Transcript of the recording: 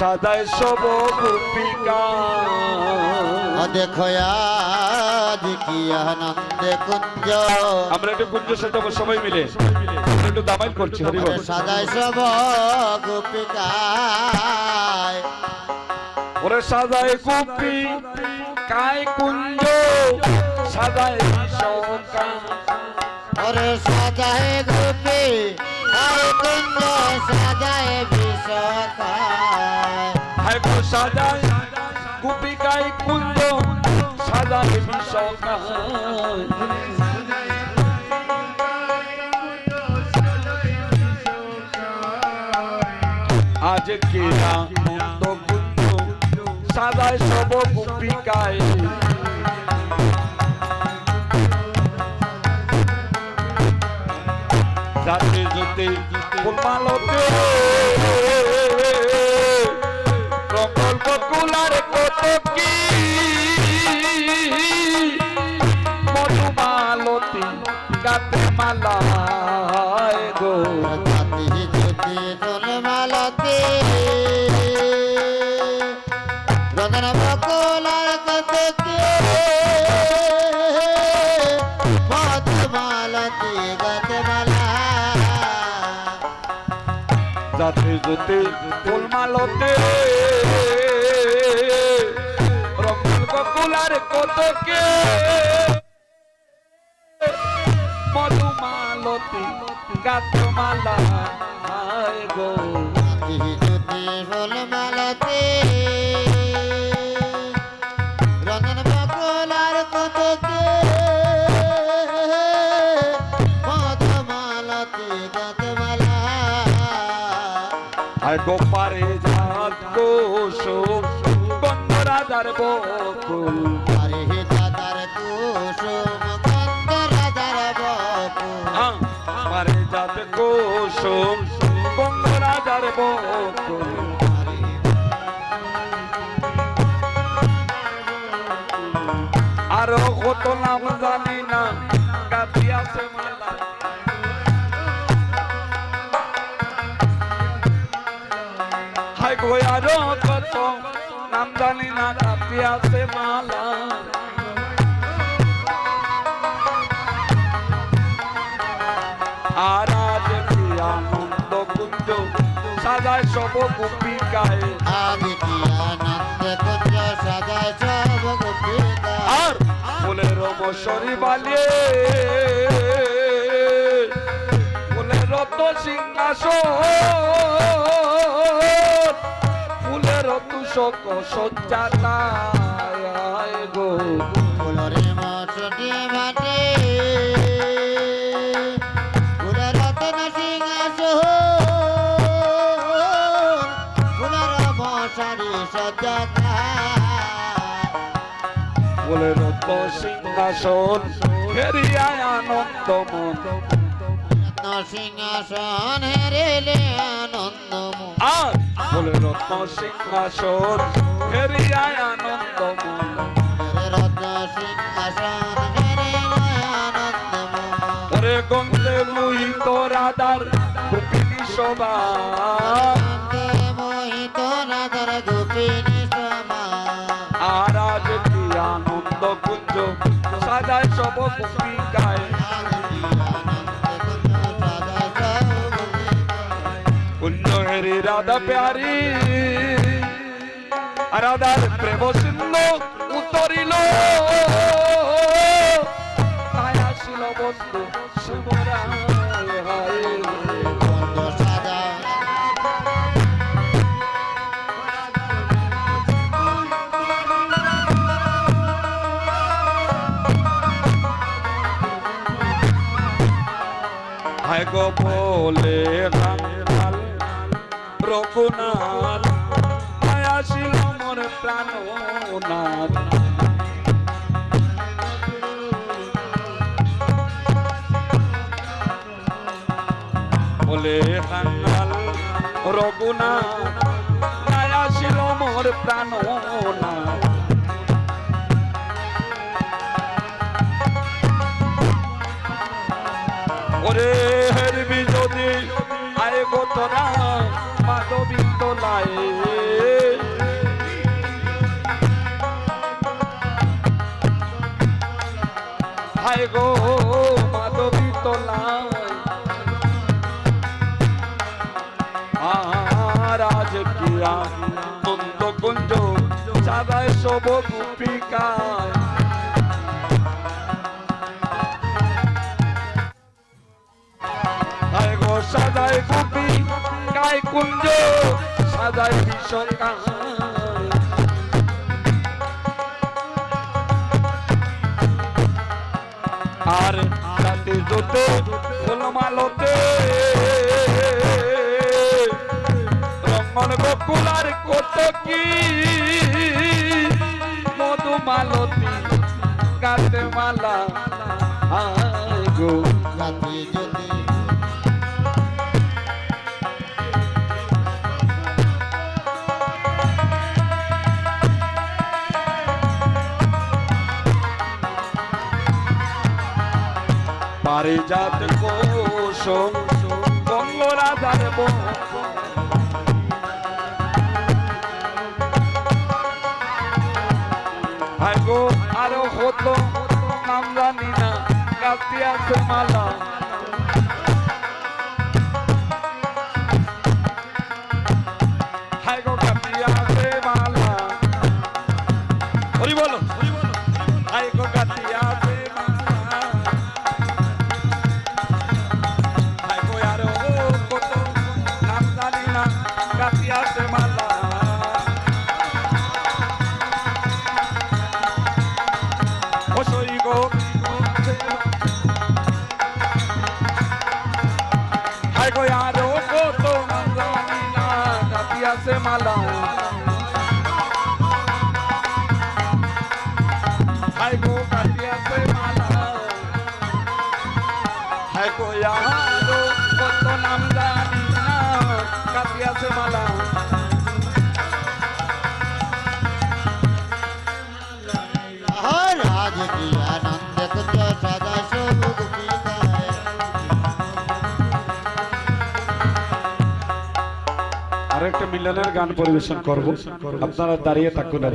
সাদায় সব গোপিকা দেখো আজ কি আনন্দে কুঞ্জ। আমরা একটু কুঞ্জ সাজাবো সবাই মিলে। একটু দামাইল করছি হরিব ওরে সাজায় সব গোপিকায়। ওরে সাদায় গোপী কায় কুঞ্জ সাদায় সকা ওরে সাজায় গোপী হায় গো সাদায় গোপী কায় কুঞ্জ সাদায় সকা আজ কে নন্দ কুঞ্জ সাদায় সব গোপিকায়। যাতে, যেতে ফুলমালতে প্রকল্প কুলার কত কি? মধুমালতি গাতে মালায় গো। জাতি জ্যোতি জলমালতি রতন বকুলার কতকে মধুমালতি গতমালা যাতে যেতে ফুলমালতে প্রকল্প কুলার কত কে মধুমালতি গাতে মালায় গো। গোপারে জাত কোষ গন্ধ রাজার বকুল। আরে হে দাদার কুসুম গন্ধ রাজার বকুল। আমারে জাত কোষ গন্ধ রাজার বকুল। আর কত নাম জানি না গাতি আছে মালা আরও কত নাম জানি না গাতি আছে মালা। আর আজ কি আনন্দ কুঞ্জ সাজায় সব গোপিকায়। আদি কি আনন্দ কুঞ্জ সাজায় সব গোপিকা আর ফুলের মশরি বালিয়ে ফুলের সিংহাসন। তুষক সজ্জাতায় গো। ফুলরে মসটি মাটি রতন সিংহাসন ফুলের মশারি সজ্জাতা ফুলের তো সিংহাসন ফেরিয়ায় আনন্দ মন। সিংহাসন হেরেলে আনন্দ আর ফুলের তো সিংহাসন, ফেরিয়ায় আনন্দ রত্ন গঙ্গে মোহিত রাধার গোপিনী সভা। মোহিত রাধার গোপিনী সমা আর আজ আনন্দ কুঞ্জ, সাজায় সব গোপিকায় রাধা প্যারি রাধার প্রেম সিন্ধু উতরিল আসিল বন্ধু হায় গো বলে রাঙ্গাল রঘুনাথ আসিল মোর প্রাণনাথ বলে রাঙ্গাল রঘুনাথ আসিল মোর প্রাণনাথ ওরে হেরবি যদি আয় গো তোরা রাজ কি কুঞ্জ সাদায় সব গোপিকায় সাদায় গোপী গায় কুঞ্জ সাদায় বিশ্বকায় আর রাতে জোতে ফুলমালতে রঙ্গন গোকুল আর কত কি? মধুমালতী গাতে মালা গো। রাতে যদি পারিজাত কোশম বঙ্গ রাজার বন ভাইগো আরও হতো নাম জানি না কাতিয়াছে মালা। কাতিয়াছে মালা হাই গো কাতিয়াছে মালা হাই গো আরও কত নাম জানি না কাতিয়াছে মালা আর আজ কি মিলনের গান পরিবেশন করব। আপনারা দাঁড়িয়ে থাকুন আর